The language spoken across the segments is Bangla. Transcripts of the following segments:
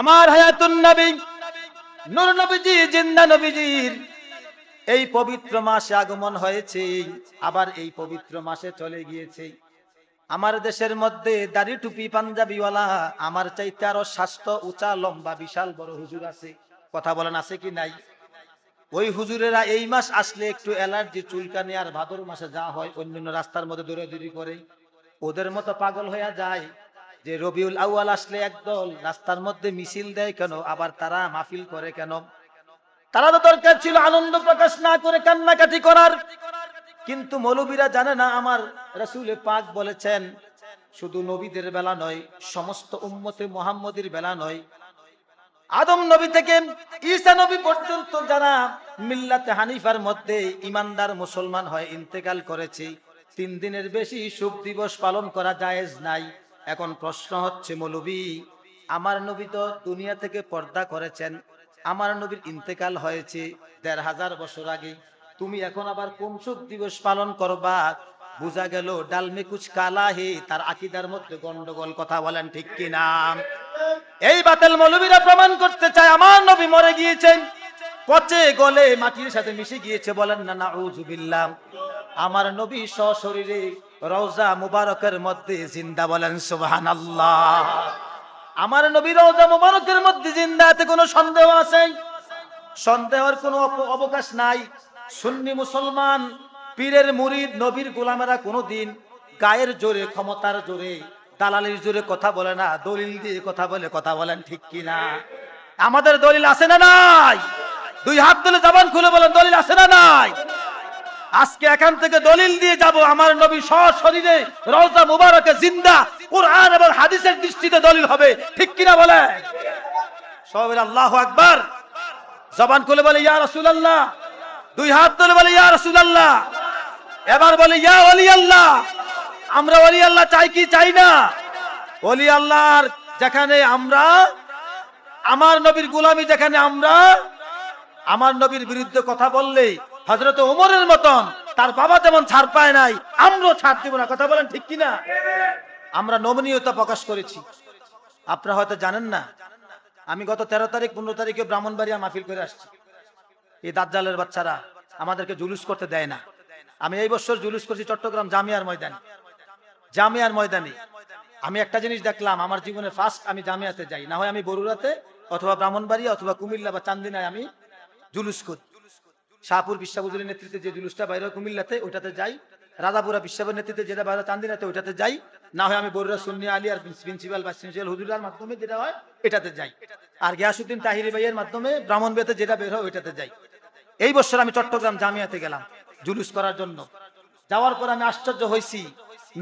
আমার হায়াতুন নবী, নূর নবীজি, জিন্দা নবীজির এই পবিত্র মাসে আগমন হয়েছে, আবার এই পবিত্র মাসে চলে গিয়েছে। আমার দেশের মধ্যে দাড়ি টুপি পাঞ্জাবিওয়ালা, আমার চাইতে আরও স্বাস্থ্য উঁচা, লম্বা, বিশাল বড় হুজুর আছে। কথা বলেন, আছে কি নাই? ওই হুজুরেরা এই মাস আসলে একটু অ্যালার্জি, চুলকানি আর ভাদর মাসে যা হয়, অন্যান্য রাস্তার মধ্যে দৌড়াদৌড়ি করে। ওদের মতো পাগল হয়ে যায়। যে রবিউল আউয়াল আসলে একদল রাস্তার মধ্যে মিছিল দেয় কেন? আবার তারা মাহফিল করে কেন? তারা তো দরকার ছিল আনন্দ প্রকাশ না করে কান্নাকাটি করার। কিন্তু মৌলবীরা জানে না, আমার রসুল পাক বলেছেন, শুধু নবীদের বেলা নয়, সমস্ত উম্মতে মোহাম্মদের বেলা নয়। আদম নবী থেকে ঈসা নবী পর্যন্ত যারা মিল্লাতে হানিফার মধ্যে ইমানদার মুসলমান হয় ইন্তেকাল করেছে, তিন দিনের বেশি শুভ দিবস পালন করা জায়েজ নাই। এখন প্রশ্ন হচ্ছে, মৌলবী, আমার নবী তো দুনিয়া থেকে পর্দা করেছেন, আমার নবীর ইন্তেকাল হয়েছে দেড় হাজার বছর আগে। তুমি এখন আবার কোন শুভ দিবস পালন করবা? বোঝা গেল ডালমে কুচ কালা হে, তার আকিদার মধ্যে গন্ডগোল, কথা বলেন ঠিক কি কিনা? এই বাতেল মৌলবীরা প্রমাণ করতে চায়, আমার নবী মরে গিয়েছেন। পচে গলে মাটির সাথে মিশে গিয়েছে, বলেন না নাউজুবিল্লাহ আমার নবী সশরীরে রওজা মুবারকের মধ্যে জিন্দা বলেন, সুবহানাল্লাহ। আমার নবী রওজা মুবারকের মধ্যে জিন্দা এতে কোনো সন্দেহ আছে? সন্দেহের কোনো অবকাশ নাই। সুন্নি মুসলমান, পীরের মুরিদ, নবীর গোলামেরা কোনোদিন গায়ের জোরে, ক্ষমতার জোরে, দালালির জোরে কথা বলে না, দলিল দিয়ে কথা বলে, কথা বলেন ঠিক কি না আমাদের দলিল আছে না নাই? দুই হাত তুলে জবান খুলে বলেন, দলিল আছে না নাই? আজকে এখান থেকে দলিল দিয়ে যাব, আমার নবী সশরীরে রওজা মুবারকে জিন্দা, কোরআন এবং হাদিসের দৃষ্টিতে দলিল হবে। ঠিক কিনা বলে? সবাই আল্লাহ আকবার। জবান খুলে বলে, ইয়া রাসূলুল্লাহ। দুই হাত তুলে বলে, ইয়া রাসূলুল্লাহ। এবার বলে, ইয়া ওলি আল্লাহ আমরা ওলি আল্লাহ চাই কি চাই না? ওলি আল্লাহর যেখানে আমরা, আমার নবীর গোলামি যেখানে আমরা, আমার নবীর বিরুদ্ধে কথা বললে হজরত উমরের মতন তার বাবা যেমন ছাড় পায় নাই। আমরাও ছাড় দিব না, কথা বলেন ঠিক কিনা? আমরা নমনীয়তা প্রকাশ করেছি। আপনারা হয়তো জানেন না, আমি গত তেরো তারিখ, পনেরো তারিখে ব্রাহ্মণবাড়িয়া মাহফিল করে আসছি। এই দাজ্জালের বাচ্চারা আমাদেরকে জুলুস করতে দেয় না। আমি এই বছর জুলুস করছি চট্টগ্রাম জামিয়ার ময়দানে। জামিয়ার ময়দানে। আমি একটা জিনিস দেখলাম, আমার জীবনে ফার্স্ট আমি জামিয়াতে যাই। না হয় আমি বরুরাতে অথবা ব্রাহ্মণবাড়িয়া, অথবা কুমিল্লা বা চান্দিনায় আমি জুলুস করি। শাহপুর বিশ্বাবুজুরের নেতৃত্বে যে জুলুসটা বাইরে কুমিল্লাতে, ওইটাতে যাই। রাজাপুরা বিশ্বাবের নেতৃত্বে যেটা বাইরে চান্দিনাতে, ওইটাতে যাই। না হয় আমি বরুরা সুন্নি আলী আর প্রিন্সিপাল বা প্রিন্সিপাল হুজুরার মাধ্যমে যেটা হয় এটাতে যাই। আর গিয়াসুদ্দিন তাহিরি ভাইয়ের মাধ্যমে ব্রাহ্মণবেতে যেটা বের হয়, ওইটাতে যাই। এই বছর আমি চট্টগ্রাম জামিয়াতে গেলাম, জুলুস করার জন্য। যাওয়ার পর আমি আশ্চর্য হয়েছি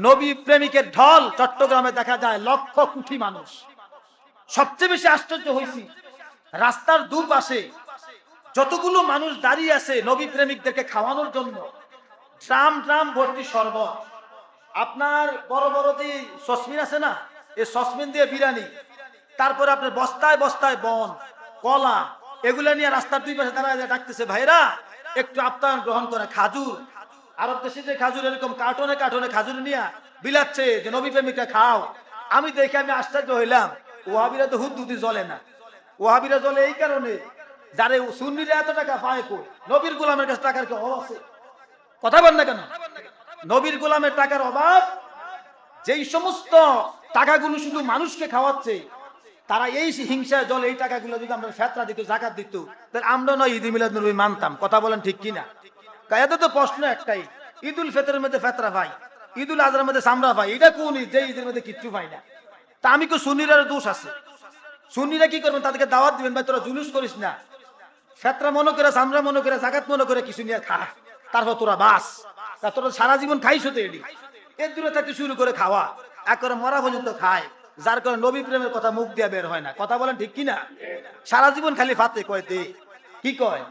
নবী প্রেমিকের ঢল চট্টগ্রামে দেখা যায় লক্ষ কোটি মানুষ। সবচেয়ে বেশি আশ্চর্য হয়েছি রাস্তার দুপাশে যতগুলো মানুষ দাঁড়িয়ে আছে নবী প্রেমিকদেরকে খাওয়ানোর জন্য ট্রাম ট্রাম ভর্তি শরবত। আপনার বড় বড় যে সসমিন আছে না এই সসমিন দিয়ে বিরিয়ানি, তারপরে আপনার বস্তায় বস্তায় বন, কলা, এগুলা নিয়ে রাস্তার দুই পাশে দাঁড়ায় ডাকতেছে, ভাইরা, একটু আপ্যায়ন গ্রহণ করে খাজুর। আরব দেশে যে খাজুর এরকম কার্টনে কার্টনে খাজুর নিয়ে বিলাচ্ছে যে, নবী প্রেমিকরা খাও। আমি দেখে আমি আশ্চর্য হইলাম ওহাবিরা তো হুদ্দুদি জ্বলে না। ওহাবিরা জ্বলে এই কারণে যারে সুন্নিরা এত টাকা পায় কই? নবীর গোলামের কাছে টাকার কি অভাব আছে? কথা বল না কেন? নবীর গোলামের টাকার অভাব? যেই সমস্ত টাকাগুলো শুধু মানুষকে খাওয়াচ্ছে তারা এই হিংসা জল এই টাকাগুলো যদি আমরা ফেতরা দিত জাকাত দিত তাহলে আমরা নয় ঈদ মিলাদ নবী মানতাম। কথা বলেন ঠিক কিনা? এত তো প্রশ্ন একটাই ঈদুল ফেতরের মধ্যে ফেতরা ভাই ঈদুল আজহার মধ্যে সামরা ভাই এটা কোন ঈদ? যে ঈদের মধ্যে কিচ্ছু পাই না। তা আমি কো সুন্নিরার দোষ আছে? সুন্নিরা কি করবেন? তাদেরকে দাওয়াত দিবেন ভাই তোরা জুলুস করিস না। ফেতরা মনে করে সামরা মনে করে, জাকাত মনে করে কিছু নিয়ে খা। তারপর তোরা বাস। তা তোরা সারা জীবন খাইছ তো এটি এর দূরে থাকতে শুরু করে খাওয়া। এক করে মরা পর্যন্ত খায়। যার কারণে নবী প্রেমের কথা মুখ দিয়ে বের হয় না। কথা বলেন ঠিক কিনা? সারা জীবন খালি ফাতে কয় দে। কি কয়?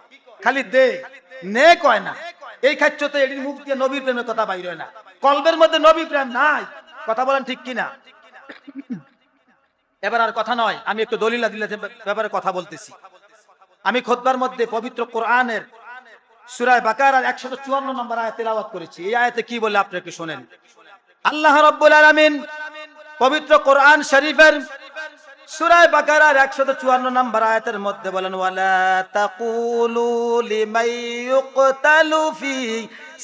খালি দে। নে কয় না। এই খাচ্ছতে এটির মুখ দিয়ে নবীর প্রেমের কথা বাইর হয় না। কলবের মধ্যে নবী প্রেম নাই। কথা বলেন ঠিক কিনা? এবার আর কথা নয়। আমি একটু দলিল আদিলের ব্যাপারে কথা বলতেছি। আমি খোদবার মধ্যে পবিত্র কোরআনের সুরায় বাকারার একশো চুয়ান্ন নম্বর আয়াত তেলাওয়াত করেছি। এই আয়াতে কি বলে আপনি একটু শোনেন? আল্লাহ রব্বুল আলামিন পবিত্র কোরআন শরীফের সুরায় বাকারার একশত চুয়ান্ন নম্বর আয়াতের মধ্যে বলেন, ওয়ালা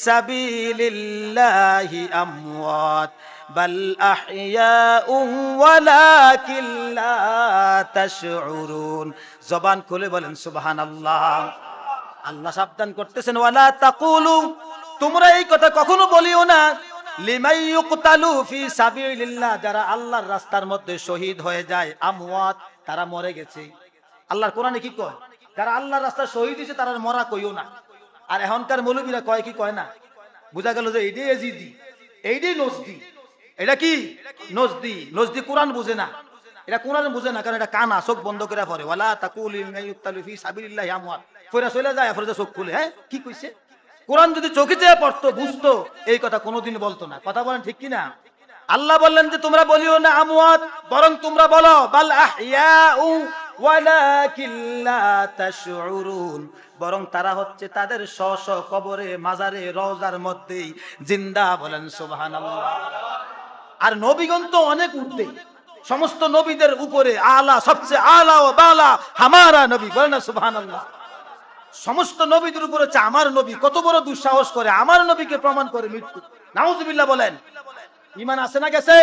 সাবিলিল্লাহি তাশউরুন। জবান খুলে বলেন, সুবহানাল্লাহ। আল্লাহ সাবধান করতেছেন, ওয়ালা তাকুলু। তোমরা এই কথা কখনো বলিও না। যারা আল্লাহর রাস্তার মধ্যে শহীদ হয়ে যায়, আমওয়াত, তারা মরে গেছে। আল্লাহর কোরআনে কি কয়? যারা আল্লাহর শহীদ হয়েছে, তারা মরা কইও না। আর এখনকার মৌলবীরা কয় কি কয় না? বোঝা গেল যে এইটাই এজিদি এইটাই নজদি। এটা কি? নজদি। নজদি কোরআন বুঝে না। এটা কোরআন বুঝে না, কারণ এটা কানা, চোখ বন্ধ করে পরে ওয়ালা তাকুল লিমাই ইউকতালু ফি সাবিলিল্লাহি আমওয়াত ফেরা চলে যায়, ফেরা চোখ খুলে। হ্যাঁ কি কইছে? কোরআন যদি চোখে চেয়ে পড়তো, বুঝতো, এই কথা কোনোদিন বলতো না। কথা বলেন ঠিক কিনা? আল্লাহ বললেন যে, তোমরা বলিও না আমওয়াত, বরং তোমরা বলো, বাল তাশউরুন। বরং তারা হচ্ছে তাদের স্ব স্ব কবরে, মাজারে, রওজার মধ্যেই জিন্দা বলেন, সুবহানাল্লাহ। আর নবীগণ তো অনেক উঠতে সমস্ত নবীদের উপরে আলা, সবচেয়ে আলা ও বালা, হামারা নবী, বলে না সুহান সমস্ত নবীদের উপরে হচ্ছে আমার নবী, কত বড় দুঃসাহস করে, আমার নবীকে প্রমাণ করে মৃত্যু। নাউজুবিল্লাহ বলেন। ইমান আছে না গেছে?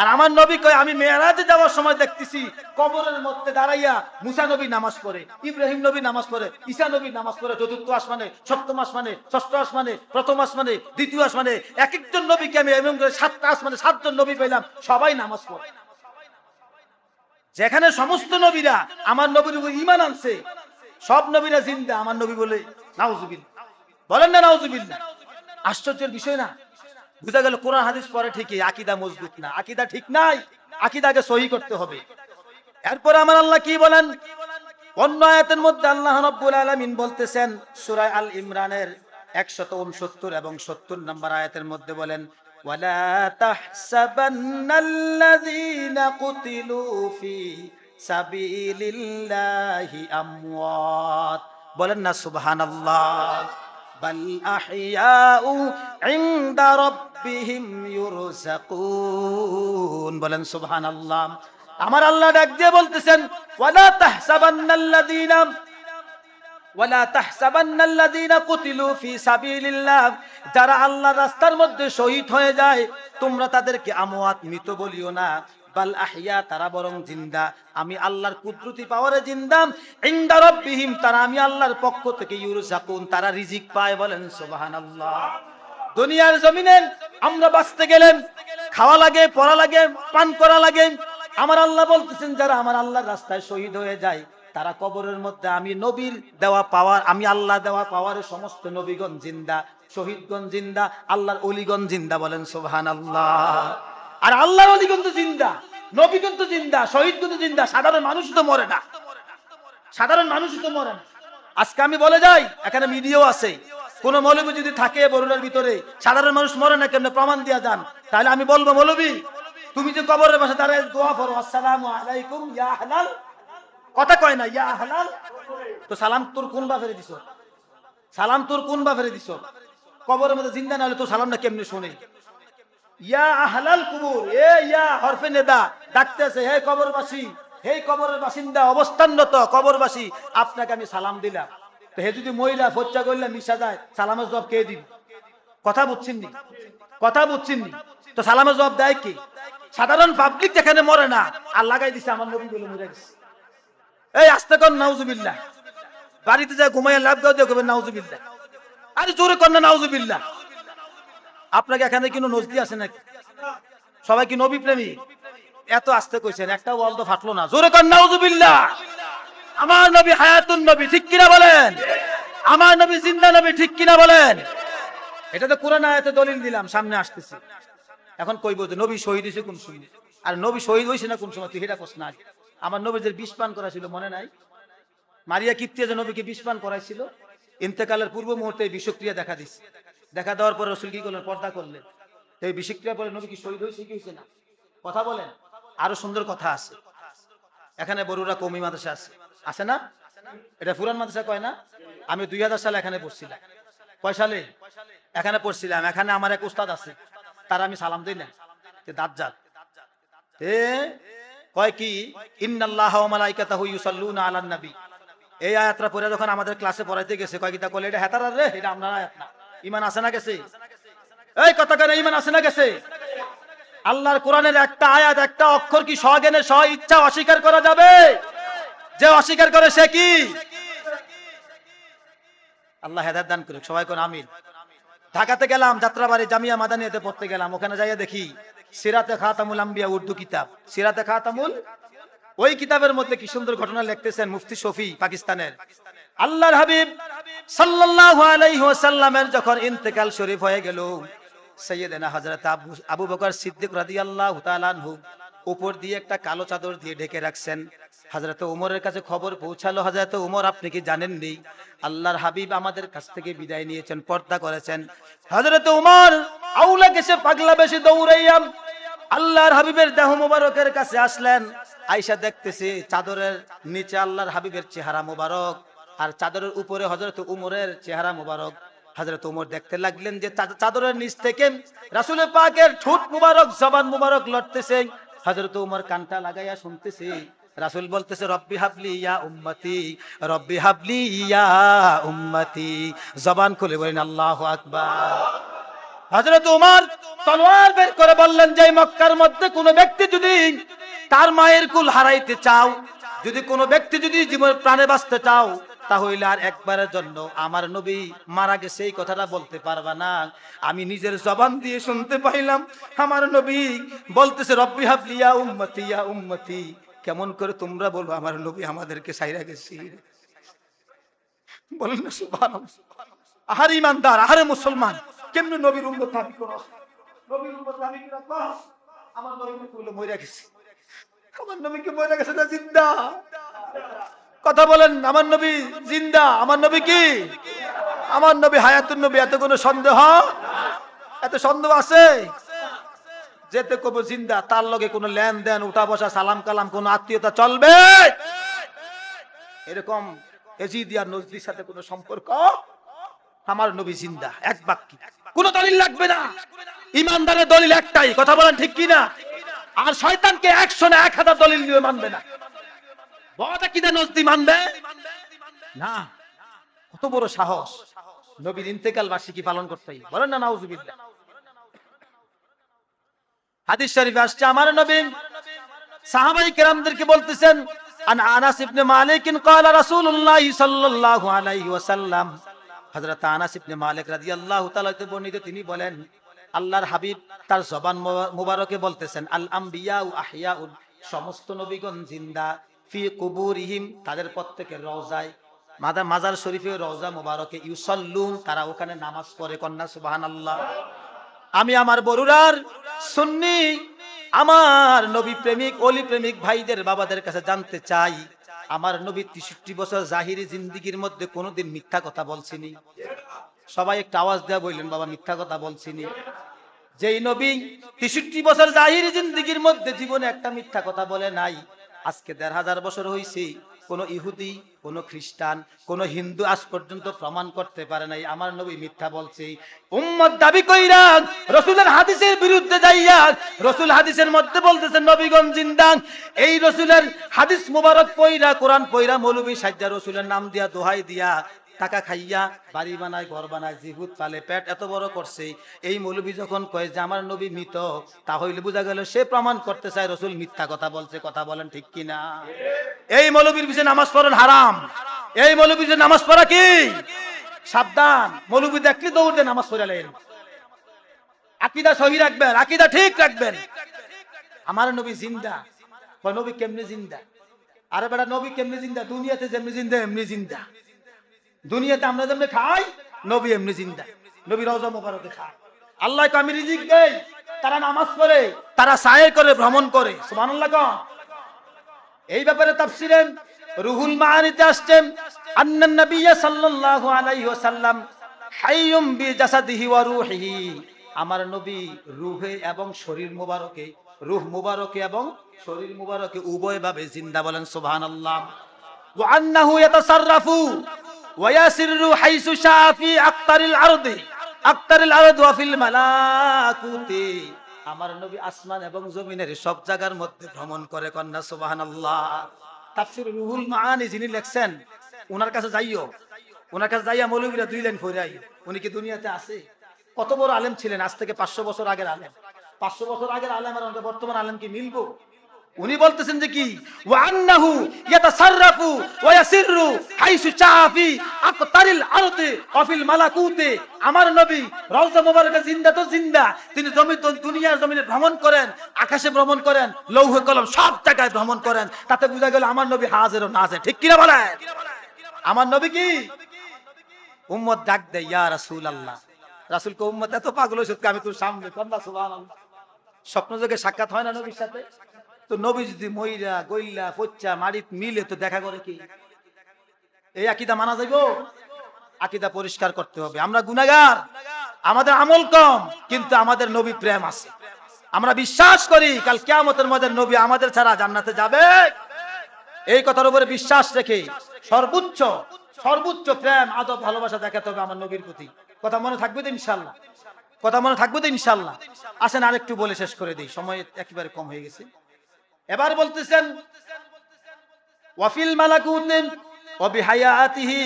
আর আমার নবী কয়, আমি মেয়েরাজে যাওয়ার সময় দেখতেছি কবরের মধ্যে দাঁড়াইয়া মুসা নবী নামাজ পড়ে, ইব্রাহিম নবী নামাজ পড়ে, ঈসা নবী নামাজ পড়ে, চতুর্থ আসমানে, সপ্তম আসমানে, ষষ্ঠ আসমানে, প্রথম আসমানে, দ্বিতীয় আসমানে এক একজন নবীকে আমি এমন করে সাতটা আসমানে, সাতজন নবী পেলাম সবাই নামাজ পড়ে। যেখানে সমস্ত নবীরা, আমার নবীর উপর ইমান আনছে, সব নবীরা জিন্দা, আমার নবী বলে নাউজুবিল বলেন না নাউজুবিল না আশ্চর্যের বিষয় না? বুঝা গেল কোরআন হাদিস পরে ঠিকই, আকিদা মজবুত না। আকিদা ঠিক নাই, আকিদাকে সহি করতে হবে। এরপর আমার আল্লাহ কি বলেন? অন্য আয়াতের মধ্যে আল্লাহ রাব্বুল আলামিন বলতেছেন, সূরা আল ইমরানের 169 এবং 70 নম্বর আয়াতের মধ্যে বলেন, ওয়ালা তাহসাবান্নাল্লাযীনা কুতিলু ফি সাবিলিল্লাহি আমওয়াত। বলেন না, সুবহানাল্লাহ। বাল আহইয়াউ ইনদা রাব্বিহিম ইউরযাকুন বলেন, সুবহানাল্লাহ। আমার আল্লাহ ডাক দিয়ে বলতেছেন, ওয়ালা তাহসাবান্নাল্লাযীনা ওয়ালা তাহসাবান্নাল্লাযীনা কুতিলু ফি সাবিলিল্লাহ। যারা আল্লাহর রাস্তার মধ্যে শহীদ হয়ে যায়, তোমরা তাদেরকে আমওয়াত মৃত বলিও না। বাল আহইয়া, তারা বরং জিন্দা। আমি আল্লাহর কুদরতি পাওয়ারে জিন্দাম ইনদা রাব্বিহিম, তারা আমি আল্লাহর পক্ষ থেকে ইউরযাকুন তারা রিজিক পায়, বলেন, সুবহানাল্লাহ। দুনিয়ার জমিনে আমরা বাঁচতে গেলেন, খাওয়া লাগে, পড়া লাগে, পান করা লাগে। আমার আল্লাহ বলতেছেন, যারা আমার আল্লাহর রাস্তায় শহীদ হয়ে যায়, তারা কবরের মধ্যে আমি নবীর দেওয়া পাওয়ার, আমি আল্লাহ দেওয়া পাওয়ারের সমস্ত নবীগণ জিন্দা, শহীদগণ জিন্দা, আল্লাহর অলিগণ জিন্দা বলেন সোহান আল্লাহ আর আল্লাহর অলিগণ তো জিন্দা, নবীগণ তো জিন্দা, শহীদগণ তো জিন্দা, সাধারণ মানুষ তো মরে না। সাধারণ মানুষ তো মরে না। আজকে আমি বলে যাই, এখানে মিডিয়াও আছে। কোন মৌলবী যদি থাকে বরুণের ভিতরে, সাধারণ মানুষ মরে না কেমনে প্রমাণ দিয়া যান? তাহলে আমি বলব, মৌলবী, তুমি যে কবরের পাশে দাঁড়ায় দোয়া করো, আসসালামু আলাইকুম, ইয়া কথা কয় না, ইয়া হালাল তো সালাম তোর কোন বাপেরে দিছ? সালাম তোর কোন বাপেরে দিছ? কবরের মধ্যে জিন্দা না হলে তো সালামটা কেমনে শুনে? ইয়া আহলাল কুবুর, এ ইয়া হরফে নেদা, ডাকতেছে, হে কবরবাসী, হে কবরের বাসিন্দা, অবস্থানরত কবরবাসী, আপনাকে আমি সালাম দিলাম। হে যদি মহিলা ফচ্চা করলে মিশা যায়, সালামের জবাব কে দিন কথা বুঝছেন নি? কথা বুঝছেন নি? তো সালামের জবাব দেয় কি? সাধারণ পাবলিক যেখানে মরে না, আর লাগাই দিছে, আমার নবী বলে মরে গেছে। এই আস্তে কর, নাউজুবিল্লাহ। বাড়িতে যায়, ঘুমাইয়া লাভ গাও দিয়ে করবেন নাউজুবিল্লাহ। আরে জোরে কর না, নাউজুবিল্লাহ। আপনাকে এখানে কিন্তু নজদি আছে নাকি? সবাই কি নবী প্রেমী এত আস্তে কইছেন, একটা ওয়াল তো ফাটলো না। জোরে কর, নাউজুবিল্লাহ। আমার নবী হায়াতুন নবী, ঠিক কিনা বলেন? আমার নবী জিন্দা নবী, ঠিক কিনা বলেন? এটা তো কোরআন আয়াতে দলিল দিলাম, সামনে আসতেছি। এখন কইব যে নবী শহীদ হয়েছে কোন সময়? আর নবী শহীদ হয়েছে না কোন সময়? তুই এটা কোস না আমার নবীদের বিষ পান করা ছিল, মনে নাই? মারিয়া কিপ্তিয়া যে নবীকে বিষ পান করাইছিল, ইন্তেকালের পূর্ব মুহূর্তে বিষক্রিয়া দেখা দিচ্ছে দেখা দেওয়ার পরে রসুল কি করলেন? পর্দা করলেন। এই বিষক্রিয়া পরে নবী কি শহীদ হয়েছে কি হয়েছে না? কথা বলেন। আরও সুন্দর কথা আছে। এখানে বড়ুরা কমি মাদ্রাসা আছে। আছে না? এটা ফুরান মাদ্রাসা কয় না? আমি দুই হাজার সালে এখানে পড়ছিলাম। কয় সালে? এখানে পড়ছিলাম। এখানে আমার এক উস্তাদ আছে। তার আমি সালাম দিই না। কয় কি? ইন্নাল্লাহ মালাইকাতাহু ইউসাল্লুনা আলান নবী। এই আয়াতটা পড়ে যখন আমাদের ক্লাসে পড়াইতে গেছে, কয় কিতা কলে এটা হেতার রে? এটা আপনার আয়াত না। ইমান আছে না গেছে? এই কথা কেন ইমান আছে না গেছে? আল্লাহর কোরআনের একটা আয়াত, একটা অক্ষর কি স্বজ্ঞানে স্ব ইচ্ছা অস্বীকার করা যাবে? যে অস্বীকার করে সে কি? আল্লাহ হেদায়ত দান করুক, সবাই কোন আমিন। ঢাকাতে গেলাম, যাত্রাবাড়ি জামিয়া মাদানিয়াতে পড়তে গেলাম, ওখানে যাইয়া দেখি সিরাতে খাতামুল আম্বিয়া উর্দু কিতাব। সিরাতে খাতামুল, ওই কিতাবের মধ্যে কি সুন্দর ঘটনা লিখতেছেন মুফতি শফি পাকিস্তানের। আল্লাহর হাবিব সাল্লাল্লাহু আলাইহি ওয়াসাল্লামের যখন ইন্তেকাল শরীফ হয়ে গেল সৈয়দনা হযরত আবু বকর সিদ্দিক রাদিয়াল্লাহু তাআলা আনহু উপর দিয়ে একটা কালো চাদর দিয়ে ঢেকে রাখছেন। হযরত উমরের কাছে খবর পৌঁছালো। হযরত উমর, আপনি কি জানেন নি আল্লাহর হাবিব আমাদের কাছ থেকে বিদায় নিয়েছেন, পর্দা করেছেন। হযরত উমর, আউলা গেছে পাগলা বেশি দৌড়াইয়াম আল্লাহর হাবিবের দেহ মোবারকের কাছে আসলেন। আয়সা দেখতেছি চাদরের নিচে আল্লাহর হাবিবের চেহারা মোবারক, আর চাদরের উপরে হজরত উমরের চেহারা মোবারক। হজরত উমর দেখতে লাগলেন যে চাদরের নিচ থেকে রাসুলের পাকের ঠোঁট মুবারক, জবান মুবারক লড়তেছে হজরত উমর কানটা লাগাইয়া শুনতেছে রাসুল বলতেছে, রব্বি হাবলি ইয়া উম্মতি, রব্বি হাবলি ইয়া উম্মতি। জবান খুলে বলেন, আল্লাহ আকবার। হজরত উমর তলোয়ার বের করে বললেন, যে মক্কার মধ্যে কোনো ব্যক্তি যদি তার মায়ের কুল হারাইতে চাও, যদি কোনো ব্যক্তি যদি জীবন প্রাণে বাঁচতে চাও, তাহলে আর একবারের জন্য আমার নবী মারা গেছে, এই কথাটা বলতে পারবা না। আমি নিজের জবান দিয়ে শুনতে পাইলাম, আমার নবী বলতেছে, রব্বি হাবলিয়া উম্মতি, ইয়া উম্মতি। কেমন করে তোমরা বলো আমার নবী আমাদেরকে সাইরা গেছি। বলেন না, সুবহানাল্লাহ। আহারে ইমানদার আহারে মুসলমান। কেমনে নবীর উম্মত দাবি করো নবীর উম্মত দাবি করে আমার নবীকে কইলো মইরা গেছে। আমার নবীকে মইরা গেছে না জিন্দা? কথা বলেন, আমার নবী জিন্দা? আমার নবী কি? আমার নবী হায়াতুন নবী এত কোনো সন্দেহ? এত সন্দেহ আছে? যেতে কব জিন্দা, তার লগে কোনো লেনদেন উঠা বসা সালাম কালাম, কোনো আত্মীয়তা চলবে? এরকম এজিদিয়া নজদির সাথে কোনো সম্পর্ক? আমার নবী জিন্দা, এক বাক্যি। কোন দলিল লাগবে না। ইমানদারের দলিল একটাই, কথা বলেন ঠিক কি না আর শয়তানকে একশো না এক হাজার দলিল নিয়ে মানবে না। বড়টা কিনা নজদি মানবে? না। কত বড় সাহস। নবীর ইন্তেকাল বার্ষিকী পালন করতেই বলেন না, নাউজুবিল্লাহ। হাদিস শরীফে আসছে আমার নবী সাহাবাই কেরামদেরকে বলতেছেন আন আনাস ইবনে মালিক قال رسول الله صلى الله عليه وسلم হযরত আনাস ইবনে মালিক রাদিয়াল্লাহু তাআলা হতে বর্ণিত তিনি বলেন আল্লাহর হাবিব তার জবান মুবারকে বলতেছেন আল আম্বিয়া ও আহিয়াউন সমস্ত নবীগণ জিন্দা ফি কুবুরিহিম তাদের প্রত্যেকের রওজায় মাদার মাজার শরীফে রওজা মুবারকে ইউসাল্লুন তারা ওখানে নামাজ পড়ে কন্যা সুবহানাল্লাহ আমি আমার বরুরার সুন্নি, আমার নবী প্রেমিক, অলি প্রেমিক ভাইদের বাবাদের কাছে জানতে চাই। আমার নবী তেষট্টি বছর জাহিরি জিন্দিগির মধ্যে কোনোদিন মিথ্যা কথা বলছিনি। সবাই একটা আওয়াজ দেওয়া বললেন, বাবা, মিথ্যা কথা বলছিনি। যেই নবী তেষট্টি বছর জাহিরি জিন্দিগির মধ্যে জীবনে একটা মিথ্যা কথা বলে নাই। আজকে দেড় হাজার বছর হয়েছে কোন ইহুদি কোন খ্রিস্টান, কোন হিন্দু আজ পর্যন্ত প্রমাণ করতে পারে নাই। আমার নবী মিথ্যা বলছে, উম্মত দাবি কইরা রসুলের হাদিসের বিরুদ্ধে যাইয়া, রসুল হাদিসের মধ্যে বলতেছেন নবীগণ জিন্দান এই রসুলের হাদিস মুবারক পইরা, কোরআন পইরা, মৌলবী সাজ্জা রসুলের নাম দিয়া, দোহাই দিয়া, টাকা খাইয়া, বাড়ি বানায়, ঘর বানায়, জিহুদ পালে, পেট এত বড় করছে। এই মৌলবী যখন কয় যে, আমার নবী মৃত তাহলে বোঝা গেল সে প্রমাণ করতে চায়, রসুল মিথ্যা কথা বলছে, কথা বলেন ঠিক কিনা? এই মৌলবীর পিছনে নামাজ পড়েন হারাম। এই মৌলবীর পিছনে নামাজ পড়া কি? সাবধান। মৌলবী দেখলে দৌড় দিয়ে নামাজ পড়ালেন। আকিদা সহি রাখবেন, আকিদা ঠিক রাখবেন। আমার নবী জিন্দা। নবী কেমনি জিন্দা? আরে বেটা, নবী কেমনি জিন্দা? দুনিয়াতে যেমনি জিন্দা, এমনি জিন্দা। দুনিয়াতে আমরা যেমনি খাই, নবী এমনি জিন্দা। নবী রওজা মোবারকে খায়। আল্লাহ আমি রিজিক দেই। তারা নামাজ পড়ে, তারা সায়ের করে, ভ্রমণ করে। সুবহানাল্লাহ কন। এই ব্যাপারে তাফসিরেন রুহুল মাআনিতে আসছেন আন্নান নবিয়্য সাল্লাল্লাহু আলাইহি ওয়াসাল্লাম হাইয়ুম বি জাসাদিহি ওয়া রূহিহি। আমার নবী রূহে এবং শরীর মুবারকে, রূহ মুবারকে এবং শরীর মুবারকে উভয়ভাবে জিন্দা বলেন, সুবহানাল্লাহ। ওয়া আন্নাহু ইয়াতাসাররাফু ওয়া ইয়াসিরু হাইসু শাআ ফি আকতারিল আরদি। আকতারিল আরদ ওয়া ফিল মালাকুতি। আমার নবী আসমান এবং জমিনের সব জায়গার মধ্যে ভ্রমণ করে কন্যা সুবাহ তাফসির রুহুল যিনি লেখছেন কাছে যাইও। ওনার কাছে যাইয়া মৌলবীরা দুই লাইন ফইরাই উনি কি দুনিয়াতে আছে? কত বড় আলেম ছিলেন? আজ থেকে পাঁচশো বছর আগের আলেম। পাঁচশো বছর আগের আলেম আর বর্তমান আলেম কি মিলবো? উনি বলতেছেন যে কি? ওয়ান্নাহু ইয়াতাসাররাফু ওয়া হাইসু চাফি আকতারিল আরদি মালাকুতে। আমার নবী রওজা জিন্দা তো জিন্দা। তিনি জমি দুনিয়ার জমিনে ভ্রমণ করেন, আকাশে ভ্রমণ করেন, লৌহ কলম সব জায়গায় ভ্রমণ করেন। তাতে বোঝা গেল আমার নবী হাজির ও ঠিক কিনা বলে আমার নবী কি? উম্মত ডাক দেয়, ইয়া রাসূলুল্লাহ। রাসূল কো উম্মত, এত পাগল হইছে আমি তোর সামনে সুবহানাল্লাহ। সাক্ষাৎ হয় না নবীর সাথে? তো নবী যদি মইরা, গইলা পচ্চা মারিত মিলে তো দেখা করে কি? এই আকিদা মানা যাইব? আকিদা পরিষ্কার করতে হবে। আমরা গুনাগার আমাদের আমল কম, কিন্তু আমাদের নবী প্রেম আছে। আমরা বিশ্বাস করি, কাল কিয়ামতের মধ্যে নবী আমাদের ছাড়া জান্নাতে যাবে। এই কথার উপরে বিশ্বাস রেখে সর্বোচ্চ সর্বোচ্চ প্রেম, আদব, ভালোবাসা দেখাতে হবে আমার নবীর প্রতি। কথা মনে থাকবে তো ইনশাল্লাহ কথা মনে থাকবে তো ইনশাল্লাহ আসেন আরেকটু বলে শেষ করে দিই। সময় একেবারে কম হয়ে গেছে। এবার বলতেছেন, ওয়াফিল মালাকুতিন ওয়া বিহায়াতিহি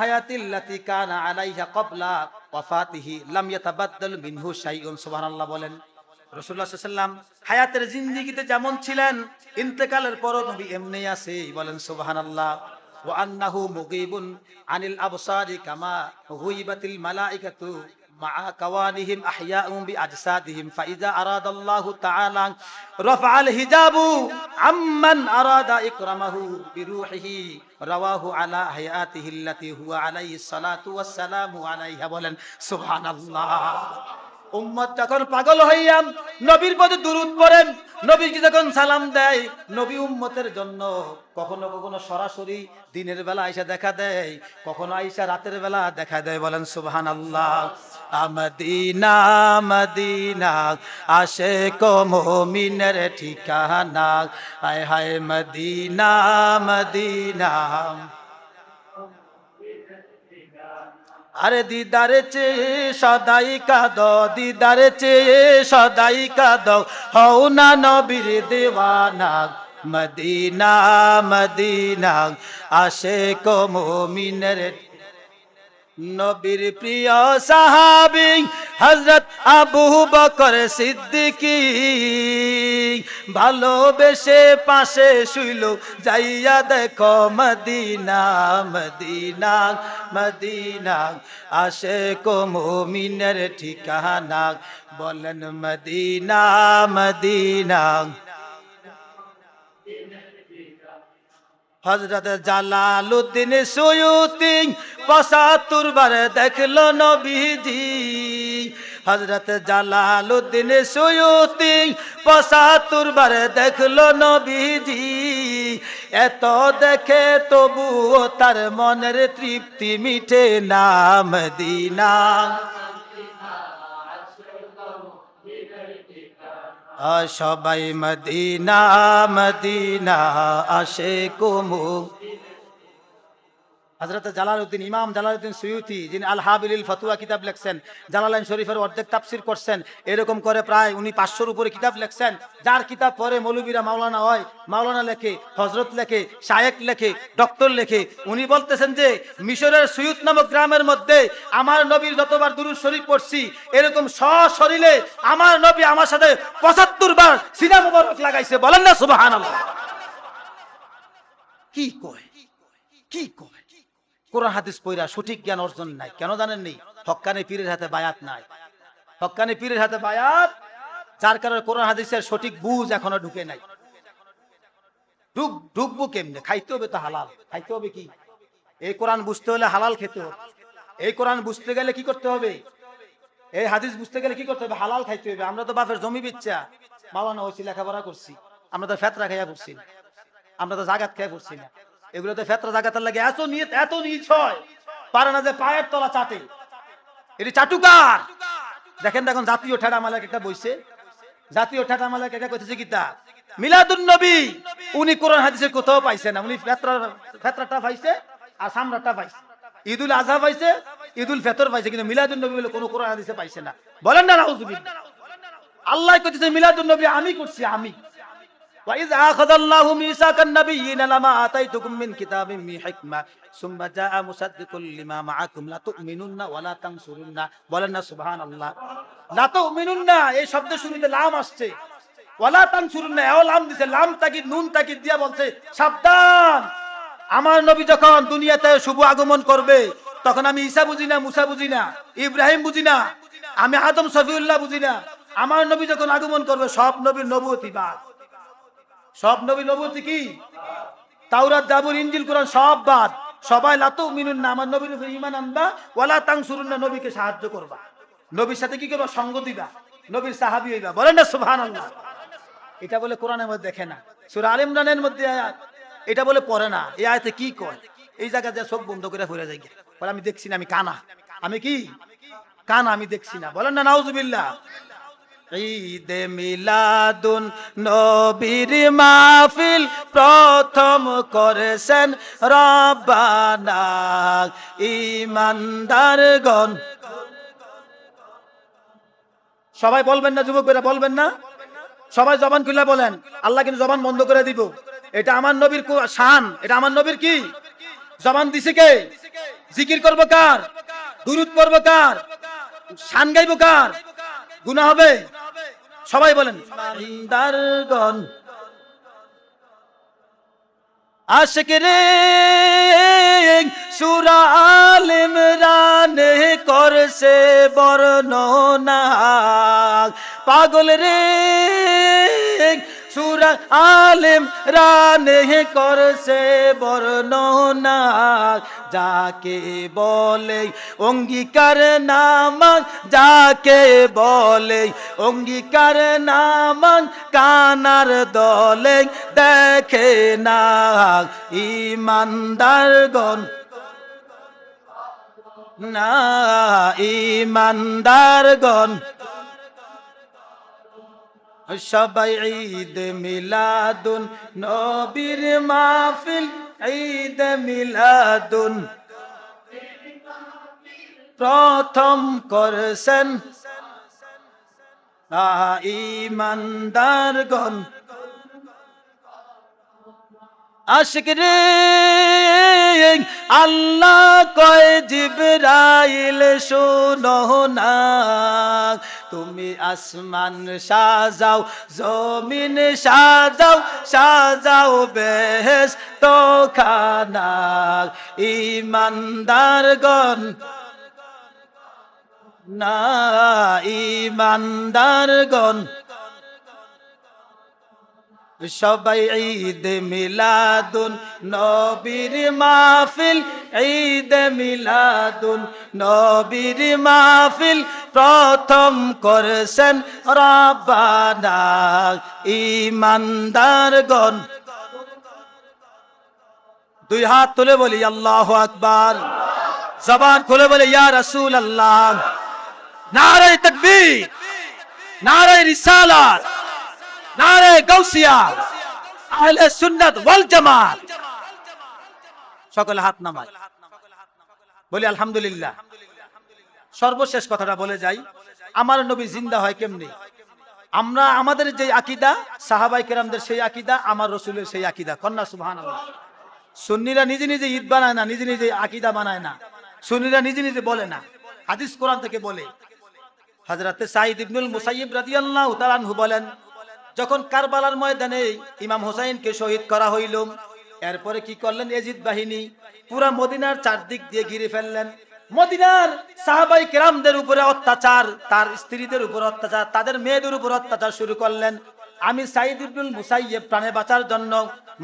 হায়াতিল্লাতি কানা আলাইহা ক্বাবলা ওয়াফাতিহি, লাম ইয়াতাবাদদাল মিনহু শাইউন। সুবহানাল্লাহ বলেন, রাসূলুল্লাহ সাল্লাল্লাহু সাল্লাম হায়াতের জিন্দেগিতে যেমন ছিলেন, ইন্তেকালের পরও নবী এমনি আছে। বলেন, সুবহানাল্লাহ। ওয়া আন্নাহু মুগীবুন আনিল আবসারি কামা গুইবাতিল মালাইকাতু مع كوانهم أحياء بأجسادهم. فإذا أراد الله تعالى رفع الهجاب عمن أراد إكرمه بروحه رواه على حياته التي هو عليه الصلاة والسلام عليها. ولن سبحان الله. উম্মত যখন পাগল হইয়াম, নবীর পদে দুরুদ পড়েন নবীকে যখন সালাম দেয়, নবী উম্মতের জন্য কখনো কখনো সরাসরি দিনের বেলা আইসা দেখা দেয়, কখনো আইসা রাতের বেলা দেখা দেয়, বলেন সুবহান আল্লাহ আমদিনা, মদিনা আসে কো মুমিনের ঠিকানা। হায় হায় মদিনা মদিনা। আরে দিদারে চেয়ে সদাই কাদ, দিদারে চেয়ে সদাই কাদ। হও না নবীর দেওয়ানা, মদিনা মদিনা। আশে কো মুমিনের নবীর প্রিয় সাহাবি হজরত আবু বকর সিদ্দিকি ভালোবেসে পাশে শুইল, যাইয়া দেখো মদিনা মদিনা মদিনা আসে কো মুমিনের ঠিকানা, বলেন মদিনা মদিনা। হজরত জালালুদ্দিন সুয়ুতি পঁচাত্তর বার দেখল নবীজি। হজরত জালালুদ্দিন সুয়ুতি পঁচাত্তর বার দেখল নবীজি। এত দেখে তবুও তার মনের তৃপ্তি মিঠে নাম দিনা সবাই মদিনা মদিনা আসে কুমু হজরত জালালউদ্দিন, ইমাম জালালউদ্দিন সুয়ুতি, যিনি আল হাবিল ফতুয়া কিতাব লেখছেন, জালালাইন শরীফের অর্ধেক তাফসির করছেন, এরকম করে প্রায় উনি পাঁচশোর উপরে কিতাব লেখছেন, যার কিতাব পরে মৌলবীরা মাওলানা হয়, মাওলানা লেখে হজরত লেখে শায়েক লেখে, ডক্টর লেখে। উনি বলতেছেন যে, মিশরের সুয়ুত নামক গ্রামের মধ্যে আমার নবীর যতবার দুরুদ শরীফ পড়ছি, এরকম সশরীরে আমার নবী আমার সাথে পঁচাত্তর বার সিনা মুবারক লাগাইছে, বলেন না সুবহানাল্লাহ। কি কয়? কি কয়? কোরআন হাদিস পইরা সঠিক জ্ঞান অর্জন নাই। কেন জানেন নি? হক্কানি পীরের হাতে বায়াত নাই। হক্কানি পীরের হাতে বায়াত, যার কারণে কোরআন হাদিসের সঠিক বুঝ এখনও ঢুকে নাই। ডুব, ডুববো কেমনে? খাইতে হবে তো হালাল। খাইতে হবে কি? এই কোরআন বুঝতে হলে হালাল খেতে হবে। এই কোরআন বুঝতে গেলে কি করতে হবে? এই হাদিস বুঝতে গেলে কি করতে হবে? হালাল খাইতে হবে। আমরা তো বাপের জমি বিচ্ছা। মালানো হয়েছি লেখাপড়া করছি। আমরা তো ফেতরা খাইয়া না। আমরা তো জাগাত খাইয়া পড়ছি না। এগুলো তো ফেতরা জাগাতের লাগে এত নিয়ে এত নিচ হয় পারে না যে পায়ের তলা চাটে। এটি চাটুকার। দেখেন দেখুন, জাতীয় ঠেড়া মালাক একটা বইছে। জাতীয় ঠেড়া মালাক একটা কইতেছে কিতা মিলাদুন নবী। উনি কোরআন হাদিসের কোথাও পাইছে না। উনি ফেতরা ফেতরাটা পাইছে আর সামরাটা পাইছে। ঈদুল আজহা পাইছে, ঈদুল ফেতর পাইছে, কিন্তু মিলাদুন নবী বলে কোনো কোরআন হাদিসে পাইছে না। বলেন না, নাউজুবিল্লাহ। আল্লাহ কইতেছে, মিলাদুন নবী, আমি করছি, আমি। وإذ أخذ الله ميثاق النبيين لما آتيتكم من كتاب من حكمة ثم جاء مصدق لما معكم لا تؤمنون ولا تنصرون বলেন না সুবহানাল্লাহ লা তুমিনুন এই শব্দ শুনিতে লাম আসছে ওয়ালা তানসুরুন এও লাম দিছে লাম তাকি নুন তাকি দিয়া বলছে সাবধান আমার নবী যখন দুনিয়াতে শুভ আগমন করবে তখন আমি ঈসা বুঝি না মুসা বুঝি না ইব্রাহিম বুঝি না আমি আদম সফিউল্লাহ বুঝি না আমার নবী যখন আগমন করবে সব নবীর নবুয়তি বাদ সব নবী নবুয়তি কি? তাওরাত, জাবুর, ইনজিল, কোরআন সব বাদ। সবাই লাতু মিনুন না, আমার নবীর উপরে ঈমান আনবা ওয়ালা তানসুরুন না নবীকে সাহায্য করবা। নবীর সাথে কি করবা? সঙ্গ দিবা। নবীর সাহাবী হইবা। বলেন না, সুবহানাল্লাহ। এটা বলে কোরআনের মধ্যে দেখে না। সূরা আল ইমরানের মধ্যে আয়াত। এটা বলে পড়ে না। এই আয়াতে কি কয়? এই জায়গা যে সব বন্ধ করে ঘুরে যাই বলে, আমি দেখছি না, আমি কানা। আমি কি? কানা, আমি দেখছি না। বলেন না, নাউজুবিল্লাহ। ঈদে মিলাদুন নবীর মাহফিল প্রথম করেছেন রব্বানা ইমানদারগণ সবাই বলবেন না যুবকেরা বলবেন না? সবাই জবান খুলে বলেন, আল্লাহ কিন্তু জবান বন্ধ করে দিব। এটা আমার নবীর শান, এটা আমার নবীর কি? জবান দিছে কে? জিকির করব কার? দুরুদ পড়ব কার? শান গাইবো কার? গুনাহ হবে? সবাই বলেন। দারগণ আশিক রে সুরা আল ইমরান করছে বর্ণনা। পাগল রে সুরা আলিম রানে করছে বর্ণনা, যাকে বলে অঙ্গীকার নামাং যাকে বলে অঙ্গীকার নামাং কানার দলে দেখে না ইমানদারগণ। না, ইমানদারগণ। সবাই ঈদ মিলাদুন নবীর মাহফিল ঈদ মিলাদুন। প্রথম করছেন ইমানদারগণ আশিক আল্লাহ কয়, জিবরাইল, শোনো না। তুমি আসমান সাজাও, জমিন সাজাও সাজাও বেশ তো খানা ইমানদারগণ না, ইমানদারগণ সবাই ঈদ মিলাদুন, নবীর মাহফিল। ঈদ মিলাদুন, নবীর মাহফিল। প্রথম করছেন রব্বানা ইমানদারগণ দুই হাত তুলে বলি, আল্লাহ আকবার। জবান খুলে বলে, ইয়া রাসূল আল্লাহ নারে তাকবীর নারে রিসালাত। নারে গাউসিয়া, আহলে সুন্নাত ওয়াল জামাত। সকলে হাত নামায়। বলি, আলহামদুলিল্লাহ। সর্বশেষ কথাটা বলে যাই, আমার নবী জিন্দা হয় কেমনি? আমরা আমাদের যে আকিদা, সাহাবাই কেরামদের সেই আকিদা, আমার রসুলের সেই আকিদা। কন্যা সুবহান সুন্নিরা নিজে নিজে ঈদ বানায় না, নিজে নিজে আকিদা বানায় না। সুন্নিরা নিজে নিজে বলে না। হাদিস কোরআন থেকে বলে। হজরতে সাইদ ইবনুল মুসাইব রাদিয়াল্লাহু তাআলা বলেন যখন কারবালার ময়দানে ইমাম হোসাইনকে শহীদ করা হইল, এরপরে কি করলেন এজিদ বাহিনী? পুরা মদিনার চারদিক দিয়ে ঘিরে ফেললেন। মদিনার সাহাবাই কেরামদের উপরে অত্যাচার, তার স্ত্রীদের উপর অত্যাচার, তাদের মেয়েদের উপর অত্যাচার শুরু করলেন। আমি সাইদ ইবনুল মুসাইয়েব প্রাণে বাঁচার জন্য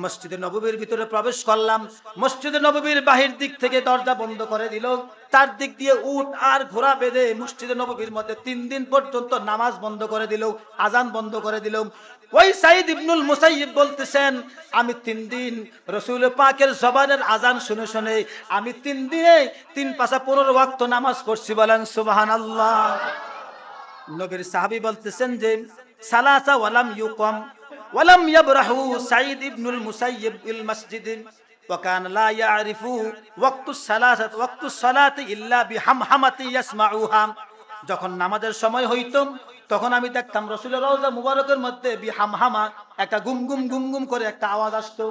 মসজিদে নববীর ভিতরে প্রবেশ করলাম। মসজিদে নববীর বাহির দিক থেকে দরজা বন্ধ করে দিল। চার দিক দিয়ে উট আর ঘোড়া বেঁধে মসজিদে নববীর মধ্যে তিন দিন পর্যন্ত নামাজ বন্ধ করে দিল, আজান বন্ধ করে দিল। ওই সাইদ ইবনুল মুসাইব বলতেছেন, আমি তিন দিন রসুল পাকের জবানের আজান শুনে শুনে আমি তিন দিনে তিন পাশা পনেরো ওয়াক্ত নামাজ পড়ছি বলেন সুবাহান আল্লাহ নবীর সাহাবী বলতেছেন যে সালাসা ওয়ালাম ইউকম ওয়ালাম ইয়াবরাহু সাইদ ইবনুল মুসাইয়িব ইল মসজিদ وكان لا يعرف وقت الصلاة وقت الصلاة إلا بحمحمة يسمعوها যখন নামাজের সময় হইত তখন আমি দেখতাম রসুলের রওজা মুবারকের মধ্যে বি হামহামা একটা গুম গুম গুম গুম করে একটা আওয়াজ আসতো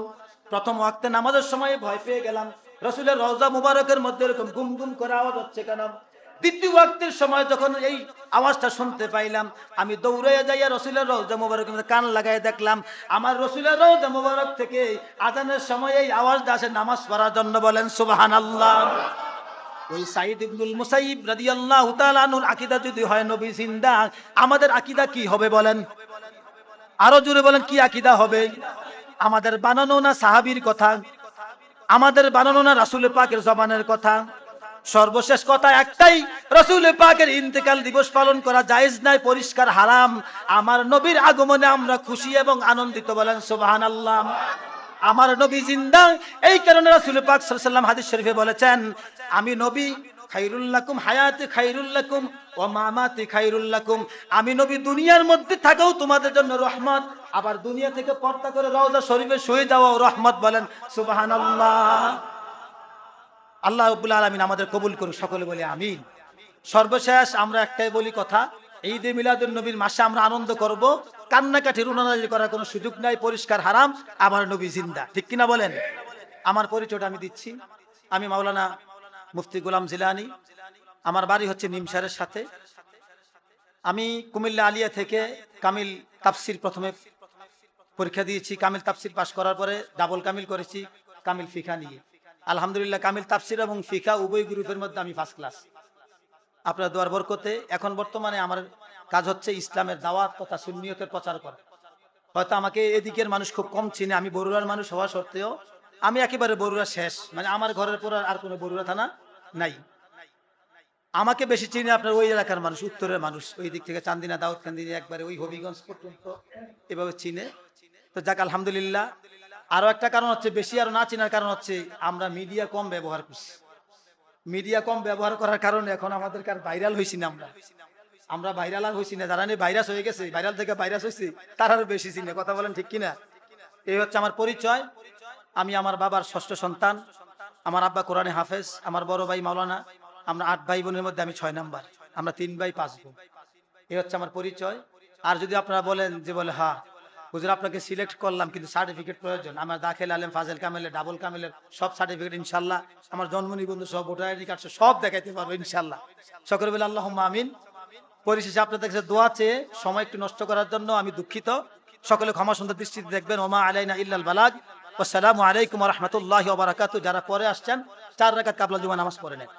প্রথম ওয়াক্তে নামাজের সময় ভয় পেয়ে গেলাম রসুলের রওজা মুবারকের মধ্যে এরকম গুম গুম করে আওয়াজ হচ্ছে কেন দ্বিতীয় ওয়াক্তের সময় যখন এই আওয়াজটা শুনতে পাইলাম, আমি দৌড়ে যাইয়া রসুলের রওজা মুবারকের মধ্যে কান লাগাই দেখলাম, আমার রসুলের রওজা মুবারক থেকে আজানের সময় এই আওয়াজটা আসে নামাজ পড়ার জন্য বলেন, সুবহানাল্লাহ। ওই সাইদ ইবনুল মুসাইব রাদিয়াল্লাহু তাআলা আনহুর আকীদা যদি হয় নবী জিন্দা, আমাদের আকীদা কি হবে বলেন? আরও জোরে বলেন, কি আকীদা হবে? আমাদের বানানো না সাহাবীর কথা? আমাদের বানানো না রাসূল পাকের জবানের কথা? সর্বশেষ কথা একটাই, রসুল পাকের ইন্তেকাল দিবস পালন করা জায়েজ নাই পরিষ্কার, হারাম। আমার নবীর আগমনে আমরা খুশি এবং আনন্দিত বলেন, সুবহানাল্লাহ। আমার নবী জিন্দা, এই কারণে রাসূল পাক আলাইহি হাদিস শরীফে বলেছেন, আমি নবী খাইরুল্লাকুম হায়াতে খাইরুল্লাকুম ও মামাতি খাইরুল্লাকুম আমি নবী দুনিয়ার মধ্যে থাকাও তোমাদের জন্য রহমত, আবার দুনিয়া থেকে পর্দা করে রওজা শরীফে শুয়ে যাওয়াও রহমত বলেন, সুবহানাল্লাহ। আল্লাহ রব্বুল আলমিন আমাদের কবুল করুক, সকলে বলে আমিন। সর্বশেষ আমরা একটাই বলি কথা, ঈদ মিলাদুল নবীর মাসে আমরা আনন্দ করব। কান্নাকাটি রুনানাজি করার কোনো সুযোগ নাই, পরিষ্কার, হারাম, আমার নবী জিন্দা। ঠিক কিনা বলেন? আমার পরিচয়টা আমি দিচ্ছি। আমি মাওলানা মুফতি গোলাম জিলানি। আমার বাড়ি হচ্ছে নিমসারের সাথে। আমি কুমিল্লা আলিয়া থেকে কামিল তাপসির প্রথমে পরীক্ষা দিয়েছি। কামিল তাপসির পাশ করার পরে ডাবল কামিল করেছি, কামিল ফিখা নিয়ে। আলহামদুলিল্লাহ, কামিল তাফসির এবং ফিখা উভয় গ্রুপের মধ্যে আমি ফার্স্ট ক্লাস আপনার দোয়ার বরকতে এখন বর্তমানে আমার কাজ হচ্ছে ইসলামের দাওয়াত তথা সুন্নিয়তের প্রচার করা। হয়তো আমাকে এদিকের মানুষ খুব কম চিনে, আমি বরুড়ার মানুষ হওয়া সত্ত্বেও আমি একেবারে বরুড়া শেষ মানে আমার ঘরের পর আর কোনো বরুড়া থানা নাই। আমাকে বেশি চিনে আপনার ওই এলাকার মানুষ, উত্তরের মানুষ, ওই দিক থেকে চান্দিনা, দাউদকান্দি, একবারে ওই হবিগঞ্জ পর্যন্ত এভাবে চিনে। তো যাক, আলহামদুলিল্লাহ আরও একটা কারণ হচ্ছে, বেশি আর না চিনার কারণ হচ্ছে, আমরা মিডিয়া কম ব্যবহার করছি। মিডিয়া কম ব্যবহার করার কারণে এখন আমাদের কার ভাইরাল হয়েছি না আমরা। আমরা ভাইরাল আর হয়েছি না। যারা নিয়ে ভাইরাস হয়ে গেছে ভাইরাল থেকে ভাইরাস হয়েছি তার আরও বেশি চিনে। কথা বলেন ঠিক কিনা? এই হচ্ছে আমার পরিচয়। আমি আমার বাবার ষষ্ঠ সন্তান, আমার আব্বা কোরআনে হাফেজ, আমার বড় ভাই মাওলানা, আমরা আট ভাই বোনের মধ্যে আমি ছয় নাম্বার, আমরা তিন ভাই পাঁচ বোন। এই হচ্ছে আমার পরিচয়। আর যদি আপনারা বলেন যে বলে হ্যাঁ হুজুর, আপনাকে সিলেক্ট করলাম, কিন্তু সার্টিফিকেট প্রয়োজন। আমার দাখিল আলেম, ফাজেল কামেলের, ডাবল কামেলের সব সার্টিফিকেট ইনশাল্লাহ আমার জন্ম নিবন্ধন সব ভোটার আইডি কার্ড সব দেখাইতে পারব ইনশাল্লাহ সকলে বলে আল্লাহ আমিন। পরিশেষে আপনাদের কাছে দোয়া চেয়ে সময় একটু নষ্ট করার জন্য আমি দুঃখিত। সকলে ক্ষমা সুন্দর দৃষ্টিতে দেখবেন। ওমা আলাইনা ইল্লাল বালাগ। আসসালামু আলাইকুম রহমতুল্লাহ বারাকাতু যারা পরে আসছেন, চার রাকাত কাবলা জুমা নামাজ পড়ে নেন।